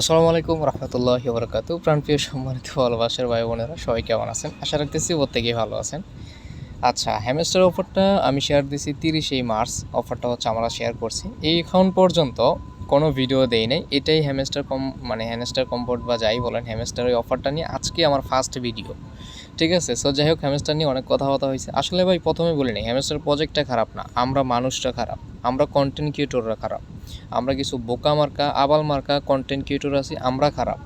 আসসালামু আলাইকুম রহমতুল্লাহ বরকাত প্রাণপ্রিয় সম্মানিত ভালোবাসার ভাই বোনেরা, সবাই কেমন আছেন? আশা রাখতেছি প্রত্যেকেই ভালো আছেন। আচ্ছা হ্যামেস্টার অফারটা আমি শেয়ার দিয়েছি তিরিশেই মার্চ অফারটা হচ্ছে আমরা শেয়ার করছি। এই এখন পর্যন্ত কোনো ভিডিও দেই নাই। এটাই হ্যামেস্টার কম মানে হ্যামেস্টার কম্পোর্ট বা যাই বলেন হ্যামেস্টার ওই অফারটা নিয়ে আজকে আমার ফার্স্ট ভিডিও ঠিক আছে? সো যাই হোক হ্যামেস্টার নিয়ে অনেক কথাবার্তা হয়েছে। আসলে ভাই, প্রথমে বলিনি হ্যামেস্টার প্রজেক্টটা খারাপ না। আমরা মানুষটা খারাপ। আমরা কন্টেন্ট ক্রিয়েটররা খারাপ। আমরা কিছু বোকা মার্কা, আবাল মার্কা কন্টেন্ট ক্রিয়েটর আছি, আমরা খারাপ।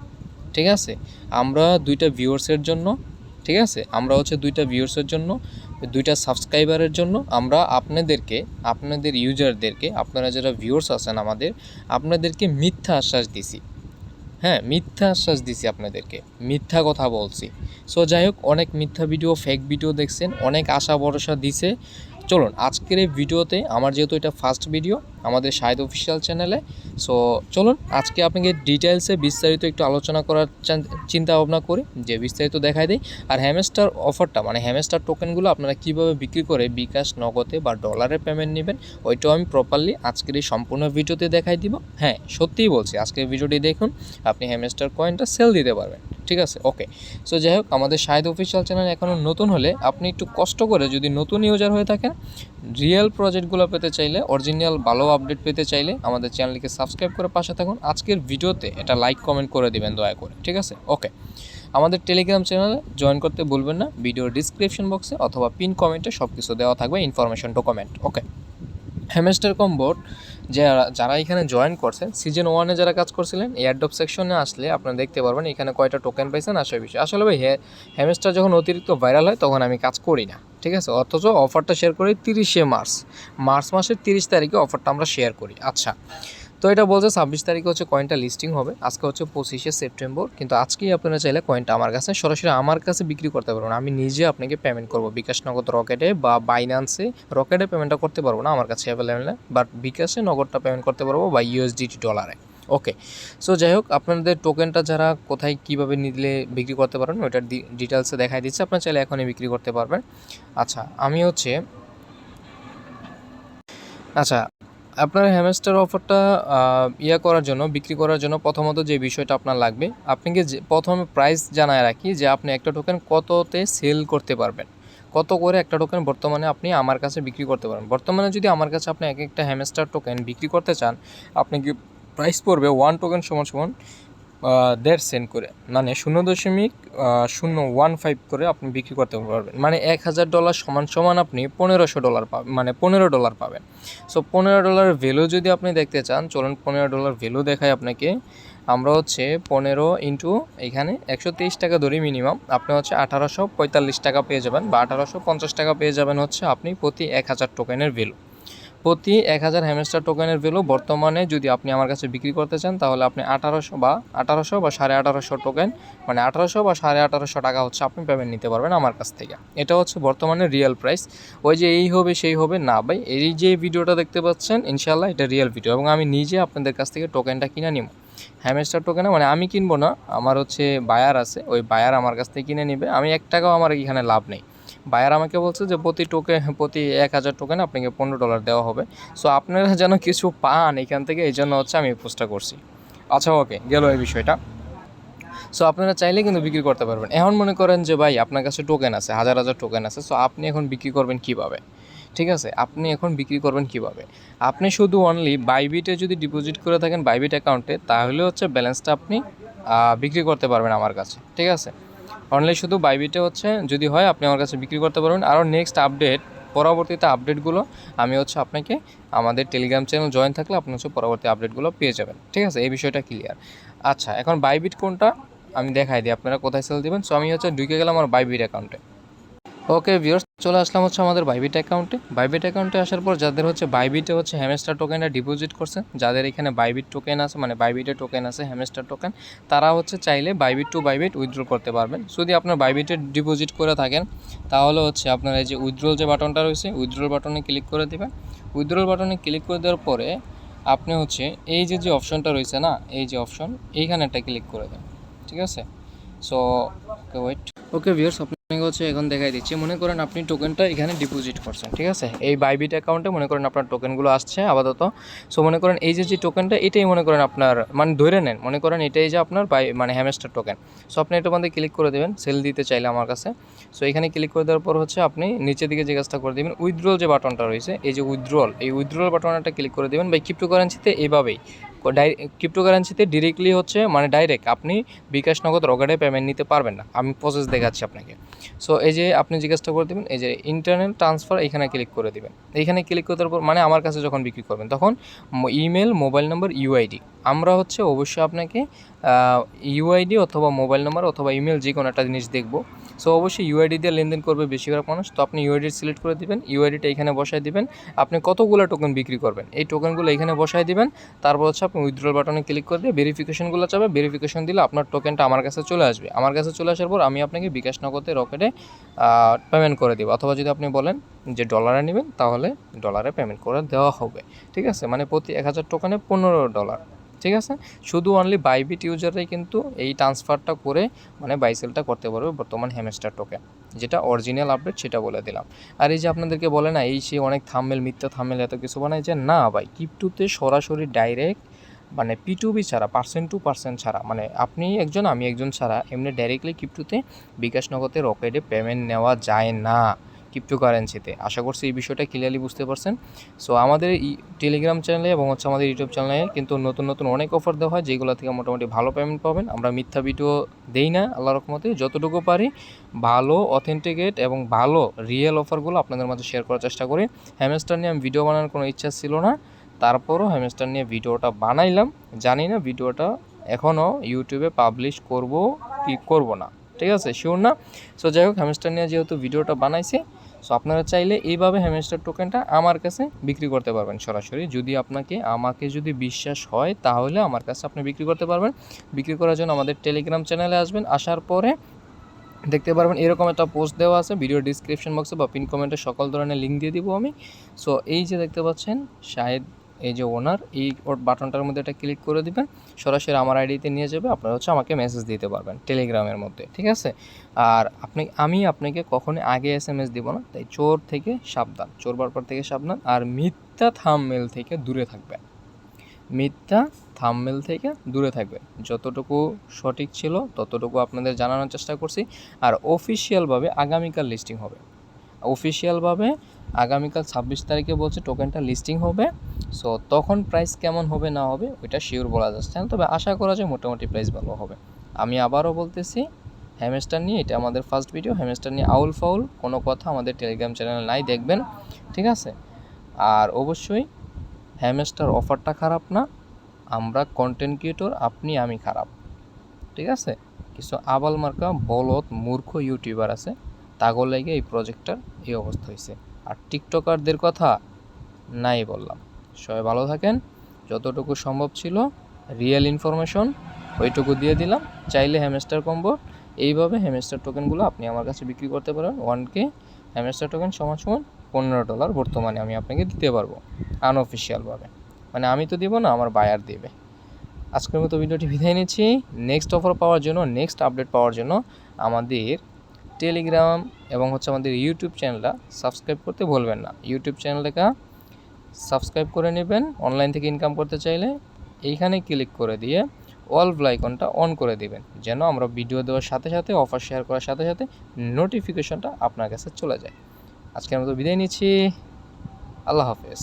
ঠিক আছে? আমরা দুইটা ভিউয়ার্সের জন্য, ঠিক আছে? আমরা হচ্ছে দুইটা ভিউয়ার্সের জন্য দুইটা সাবস্ক্রাইবারের জন্য আমরা আপনাদেরকে, আপনাদের ইউজারদেরকে আপনারা যারা ভিউয়ার্স আছেন আমাদের, আপনাদেরকে মিথ্যা আশ্বাস দিছি। হ্যাঁ মিথ্যা আশ্বাস দিছি আপনাদেরকে, মিথ্যা কথা বলছি। সো যাই হোক, অনেক মিথ্যা ভিডিও ফেক ভিডিও দেখছেন, অনেক আশা ভরসা দিছে। চলুন, আজকের এই ভিডিওতে আমার যেহেতু এটা ফার্স্ট ভিডিও আমাদের শাহিদ অফিসিয়াল চ্যানেলে সো চলুন, আজকে আপনাকে ডিটেলসে বিস্তারিত একটু আলোচনা করার চান- চিন্তা ভাবনা করি, যে বিস্তারিত দেখাই দিই। আর হ্যামেস্টার অফারটা মানে হ্যামেস্টার টোকেনগুলো আপনারা কীভাবে বিক্রি করে বিকাশ, নগদে বা ডলারে পেমেন্ট নেবেন, ওইটাও আমি প্রপারলি আজকের এই সম্পূর্ণ ভিডিওতে দেখাই দিব। হ্যাঁ সত্যিই বলছি, আজকের ভিডিওটি দেখুন, আপনি হ্যামেস্টার কয়েনটা সেল দিতে পারবেন। ঠিক আছে? ওকে সো যাই হোক আমাদের শাহিদ অফিসিয়াল চ্যানেল এখনও নতুন হলে আপনি একটু কষ্ট করে যদি নতুন ইউজার হয়ে থাকেন রিয়েল প্রজেক্টগুলো পেতে চাইলে অরিজিনাল ভালো আপডেট পেতে চাইলে আমাদের চ্যানেলকে সাবস্ক্রাইব করে পাশে থাকুন। আজকের ভিডিওতে এটা লাইক কমেন্ট করে দিবেন দয়া করে, ঠিক আছে? ওকে আমাদের টেলিগ্রাম চ্যানেলে জয়েন করতে ভুলবেন না। ভিডিওর ডিসক্রিপশন বক্সে অথবা পিন কমেন্টে সব কিছু দেওয়া থাকবে information document okay hamster Kombat যারা যারা এখানে জয়েন করছেন সিজন ওয়ানে যারা কাজ করছিলেন এয়ারডপ সেকশনে আসলে আপনারা দেখতে পারবেন এখানে কয়টা টোকেন পাইছেন আসার বিষয়। আসলে ভাই হ্যাঁ হ্যামেস্টার যখন অতিরিক্ত ভাইরাল হয়, তখন আমি কাজ করি না, ঠিক আছে? অথচ অফারটা শেয়ার করি তিরিশে মার্চ। মার্চ মাসের তিরিশ তারিখে অফারটা আমরা শেয়ার করি। আচ্ছা তো এটা বলছে ছাব্বিশ তারিখে হচ্ছে কয়েনটা লিস্টিং হবে। আজকে হচ্ছে পঁচিশে সেপ্টেম্বর। কিন্তু আজকেই আপনারা চাইলে কয়েনটা আমার কাছে সরাসরি আমার কাছে বিক্রি করতে পারবেন। আমি নিজে আপনাকে পেমেন্ট করব। বিকাশ নগদ রকেটে বা বাইন্যান্সে রকেটে পেমেন্টটা করতে পারব না আমার কাছে অ্যাভেলেবেল বাট বিকাশে নগদটা পেমেন্ট করতে পারব বা ইউএসডিটি ডলারে ওকে সো যাই হোক, আপনাদের টোকেনটা যারা কোথায় কীভাবে নিলে বিক্রি করতে পারবেন ওইটার ডিটেলসে দেখাই দিচ্ছে। আপনার চাইলে এখনই বিক্রি করতে পারবেন। আচ্ছা আমি হচ্ছে আচ্ছা আপনার হ্যামস্টার অফারটা ইয়া করার জন্য, বিক্রি করার জন্য প্রথমত যে বিষয়টা আপনার লাগবে, আপনাকে প্রথমে প্রাইস জানায় রাখি যে আপনি একটা টোকেন কততে সেল করতে পারবেন। কত করে একটা টোকেন বর্তমানে আপনি আমার কাছে বিক্রি করতে পারেন বর্তমানে যদি আমার কাছে আপনি এক একটা হ্যামেস্টার টোকেন বিক্রি করতে চান, আপনি কি প্রাইস পড়বে ওয়ান টোকেন সমান সমান দেড় সেন্ট করে। মানে শূন্য দশমিক শূন্য ওয়ান ফাইভ করে আপনি বিক্রি করতে পারবেন। মানে এক হাজার ডলার সমান সমান আপনি পনেরোশো ডলার পাবেন মানে পনেরো ডলার পাবেন। সো পনেরো ডলার ভ্যালু যদি আপনি দেখতে চান, চলুন পনেরো ডলার ভ্যালু দেখাই আপনাকে। আমরা হচ্ছে পনেরো ইন্টু এখানে একশো তেইশ টাকা ধরি মিনিমাম আপনি হচ্ছে আঠারোশো পঁয়তাল্লিশ টাকা পেয়ে যাবেন বা আঠারোশো পঞ্চাশ টাকা পেয়ে যাবেন হচ্ছে আপনি প্রতি এক হাজার টোকেনের ভ্যালু প্রতি এক হাজার হ্যামেস্টার টোকেনের ভ্যালু বর্তমানে যদি আপনি আমার কাছে বিক্রি করতে চান, তাহলে আপনি আঠারোশো বা আঠারোশো বা সাড়ে আঠারোশো টোকেন মানে আঠারোশো বা সাড়ে আঠারোশো টাকা হচ্ছে আপনি পেমেন্ট নিতে পারবেন আমার কাছ থেকে। এটা হচ্ছে বর্তমানে রিয়েল প্রাইস ওই যে এই হবে, সেই হবে, না ভাই, এই যে ভিডিওটা দেখতে পাচ্ছেন ইনশাল্লাহ এটা রিয়েল ভিডিও এবং আমি নিজে আপনাদের কাছ থেকে টোকেনটা কিনে নিব। হ্যামেস্টার টোকেনে মানে আমি কিনবো না, আমার হচ্ছে বায়ার আছে, ওই বায়ার আমার কাছ থেকে কিনে নেবে। আমি এক টাকাও আমার এখানে লাভ নেই। বায়ার আমাকে বলছে যে প্রতি টোকেন প্রতি এক হাজার টোকেন আপনাকে পনেরো ডলার দেওয়া হবে। সো আপনারা যেন কিছু পান এখান থেকে, এই জন্য হচ্ছে আমি পোস্টটা করছি। আচ্ছা ওকে গেল এই বিষয়টা। সো আপনারা চাইলে কিন্তু বিক্রি করতে পারবেন। এখন মনে করেন যে, ভাই, আপনার কাছে টোকেন আছে, হাজার হাজার টোকেন আছে সো আপনি এখন বিক্রি করবেন কীভাবে? ঠিক আছে? আপনি এখন বিক্রি করবেন কীভাবে? আপনি শুধু অনলি বাইবিটে যদি ডিপোজিট করে থাকেন বাইবিট অ্যাকাউন্টে তাহলে হচ্ছে ব্যালেন্সটা আপনি বিক্রি করতে পারবেন আমার কাছে। ঠিক আছে? অনলি শুধু বাইবিটে হচ্ছে, যদি হয় আপনি আমার কাছে বিক্রি করতে পারবেন। আরও নেক্সট আপডেট পরবর্তীতে আপডেটগুলো আমি হচ্ছে আপনাকে আমাদের টেলিগ্রাম চ্যানেল জয়েন থাকলে আপনি হচ্ছে পরবর্তী আপডেটগুলো পেয়ে যাবেন। ঠিক আছে? এই বিষয়টা ক্লিয়ার আচ্ছা এখন বাইবিট কোনটা? আমি দেখাই দিই, আপনারা কোথায় সেল দেবেন? সো আমি হচ্ছে ঢুকে গেলাম আমার বাইবিট অ্যাকাউন্টে ওকে ভিউয়ার্স চলে আসলাম হচ্ছে আমাদের বাইবিট অ্যাকাউন্টে বাইবিট অ্যাকাউন্টে আসার পর যাদের হচ্ছে বাইবিটে হচ্ছে হ্যামেস্টার টোকেনটা ডিপোজিট করছে, যাদের এখানে বাইবিট টোকেন আছে মানে বাইবিটে টোকেন আছে হ্যামেস্টার টোকেন তারা হচ্ছে চাইলে বাইবিট টু বাইবিট উইথড্র করতে পারবেন। যদি আপনার বাইবিটে ডিপোজিট করে থাকেন, তাহলে হচ্ছে আপনার এই যে উইথড্রল যে বাটনটা রয়েছে উইথড্রল বাটনে ক্লিক করে দেবেন। উইথড্রল বাটনে ক্লিক করে দেওয়ার পরে আপনি হচ্ছে এই যে যে অপশনটা রয়েছে না, এই যে অপশন এইখানে একটা ক্লিক করে দেন। ঠিক আছে? So okay wait okay viewers আপনি আমি হচ্ছে এখন দেখাই দিচ্ছি। মনে করেন আপনি টোকেনটা এখানে ডিপোজিট করছেন, ঠিক আছে? এই বাইবিট অ্যাকাউন্টে মনে করেন আপনার টোকেনগুলো আসছে আপাতত। সো মনে করেন এই যে যে টোকেনটা এটাই মনে করেন আপনার মানে ধরে নেন, মনে করেন এটাই যে আপনার বাই মানে হ্যামেস্টার টোকেন সো আপনি এটার মধ্যে ক্লিক করে দেবেন সেল দিতে চাইলে আমার কাছে। সো এখানে ক্লিক করে দেওয়ার পর হচ্ছে আপনি নিচের দিকে যে কাজটা করে দেবেন উইথড্রল যে বাটনটা রয়েছে, এই যে উইথড্রল এই উইথড্রল বাটনটা ক্লিক করে দেবেন। বা ক্রিপ্টোকারেন্সিতে এইভাবেই ক্রিপ্টোকারেন্সিতে ডিরেক্টলি হচ্ছে মানে ডাইরেক্ট আপনি বিকাশ নগদ রকেটে পেমেন্ট নিতে পারবেন না। আমি প্রসেস দেখাচ্ছি আপনাকে। সো এই যে আপনি জিজ্ঞাসা করে দেবেন, এই যে ইন্টারনেট ট্রান্সফার এখানে ক্লিক করে দেবেন। এইখানে ক্লিক করার পর মানে আমার কাছে যখন বিক্রি করবেন, তখন ইমেল মোবাইল নম্বর ইউআইডি আমরা হচ্ছে অবশ্যই আপনাকে ইউআইডি অথবা মোবাইল নাম্বার অথবা ইমেল যে কোনো একটা জিনিস দেখব। সো অবশ্যই ইউআইডি দিয়ে লেনদেন করবে বেশিরভাগ মানুষ। তো আপনি ইউআইডি সিলেক্ট করে দিবেন ইউআইডিটা এখানে বসায় দিবেন। আপনি কতগুলো টোকেন বিক্রি করবেন? এই টোকেনগুলো এখানে বসায় দিবেন। তারপর হচ্ছে আপনি উইথড্রল বাটনে ক্লিক করে দিয়ে ভেরিফিকেশনগুলো চাবে ভেরিফিকেশন দিলে আপনার টোকেনটা আমার কাছে চলে আসবে। আমার কাছে চলে আসার পর আমি আপনাকে বিকাশ নগদে রকেটে পেমেন্ট করে দেবো। অথবা যদি আপনি বলেন যে ডলারে নেবেন, তাহলে ডলারে পেমেন্ট করে দেওয়া হবে। ঠিক আছে? মানে প্রতি এক হাজার টোকেনে পনেরো ডলার ঠিক আছে? শুধু অনলি বাইবিট ইউজাররাই কিন্তু এই ট্রান্সফারটা করে মানে বাইসেলটা করতে পারবে বর্তমান হ্যামেস্টার টোকেন যেটা অরিজিনাল আপডেট সেটা বলে দিলাম। আর এই যে আপনাদেরকে বলে না, এই সে অনেক থামমেল মিথ্যা থামমেল এত কিছু বানায় যে না ভাই কিপটুতে সরাসরি ডাইরেক্ট মানে পি টু বি ছাড়া পার্সেন্ট টু পার্সেন্ট ছাড়া মানে আপনি একজন, আমি একজন ছাড়া এমনি ডাইরেক্টলি কিপটুতে বিকাশ রকেটে পেমেন্ট নেওয়া যায় না। ক্রিপ্টোকারেন্সিতে আশা করছি এই বিষয়টা ক্লিয়ারলি বুঝতে পারছেন। সো আমাদের টেলিগ্রাম চ্যানেলে এবং হচ্ছে আমাদের ইউটিউব চ্যানেলে কিন্তু নতুন নতুন অনেক অফার দেওয়া হয়, যেগুলো থেকে মোটামুটি ভালো পেমেন্ট পাবেন। আমরা মিথ্যা ভিডিও দেই না আল্লাহ রকমতে যতটুকু পারি ভালো অথেন্টিকেট এবং ভালো রিয়েল অফারগুলো আপনাদের মাঝে শেয়ার করার চেষ্টা করি। হ্যামেস্টার নিয়ে আমি ভিডিও বানানোর কোনো ইচ্ছা ছিল না। তারপরও হ্যামেস্টার নিয়ে ভিডিওটা বানাইলাম। জানি না ভিডিওটা এখনও ইউটিউবে পাবলিশ করব কি করব না। ঠিক আছে? শিওর না? সো যাই হোক হ্যামস্টার নিয়ে যেহেতু ভিডিওটা বানাইছি সো আপনারা চাইলে এইভাবে হ্যামস্টার টোকেনটা আমার কাছে বিক্রি করতে পারবেন সরাসরি। যদি আপনাকে, আমাকে যদি বিশ্বাস হয়, তাহলে আমার কাছে আপনি বিক্রি করতে পারবেন। বিক্রি করার জন্য আমাদের টেলিগ্রাম চ্যানেলে আসবেন। আসার পরে দেখতে পারবেন এরকম একটা পোস্ট দেওয়া আছে। ভিডিও ডিসক্রিপশন বক্সে বা পিন কমেন্টে সকল ধরনের লিঙ্ক দিয়ে দিব আমি। সো এই যে দেখতে পাচ্ছেন শাহেদ এই যে ওনার, এই ওর বাটনটার মধ্যে এটা ক্লিক করে দিবেন, সরাসরি আমার আইডিতে নিয়ে যাবে, আপনারা হচ্ছে আমাকে মেসেজ দিতে পারবেন টেলিগ্রামের মধ্যে, ঠিক আছে? আর আপনি, আমি আপনাকে কখনোই আগে এস এম এস দিব না, তাই চোর থেকে সাবধান, চোর বারবার থেকে সাবধান, আর মিথ্যা থামমেল থেকে দূরে থাকবেন। মিথ্যা থামমেল থেকে দূরে থাকবেন, যতটুকু সঠিক ছিল ততটুকু আপনাদের জানানোর চেষ্টা করছি, আর অফিসিয়ালভাবে আগামীকাল লিস্টিং হবে। অফিসিয়ালভাবে আগামীকাল ছাব্বিশ তারিখে বলছে টোকেনটা লিস্টিং হবে। সো তখন প্রাইস কেমন হবে, না হবে, ওইটা শিওর বলা যাচ্ছে না। তবে আশা করা যায় মোটামুটি প্রাইস ভালো হবে। আমি আবারও বলতেছি হ্যামেস্টার নিয়ে, এটা আমাদের ফার্স্ট ভিডিও হ্যামেস্টার নিয়ে আউল ফাউল, কোনো কথা আমাদের টেলিগ্রাম চ্যানেলে নাই, দেখবেন, ঠিক আছে? আর অবশ্যই হ্যামেস্টার অফারটা খারাপ না, আমরা কন্টেন্ট ক্রিয়েটর আপনি, আমি খারাপ, ঠিক আছে? কিছু আবাল মার্কা বলত মূর্খ ইউটিউবার আছে তাগর লেগে এই প্রজেক্টটার এই অবস্থা হয়েছে। আর টিকটকারদের কথা নাই বললাম। সবাই ভালো থাকেন। যতটুকু সম্ভব ছিল রিয়েল ইনফরমেশন ওইটুকু দিয়ে দিলাম। চাইলে হ্যামেস্টার কম্বো এইভাবে হ্যামেস্টার টোকেনগুলো আপনি আমার কাছে বিক্রি করতে পারেন। ওয়ান কে হ্যামেস্টার টোকেন সমান সমান পনেরো ডলার বর্তমানে আমি আপনাকে দিতে পারব আনঅফিসিয়ালভাবে মানে আমি তো দিব না, আমার বায়ার দেবে। আজকের মতো ভিডিওটি বিদায় নিচ্ছি। নেক্সট অফার পাওয়ার জন্য নেক্সট আপডেট পাওয়ার জন্য আমাদের টেলিগ্রাম এবং হচ্ছে আমাদের ইউটিউব চ্যানেলটা সাবস্ক্রাইব করতে ভুলবেন না। ইউটিউব চ্যানেলটা সাবস্ক্রাইব করে নেবেন অনলাইন থেকে ইনকাম করতে চাইলে এইখানে ক্লিক করে দিয়ে অল আইকনটা অন করে দিবেন, যেন আমরা ভিডিও দেওয়ার সাথে সাথে অফার শেয়ার করার সাথে সাথে নোটিফিকেশনটা আপনার কাছে চলে যায়। আজকের মতো বিদায় নিচ্ছি। আল্লাহ হাফেজ।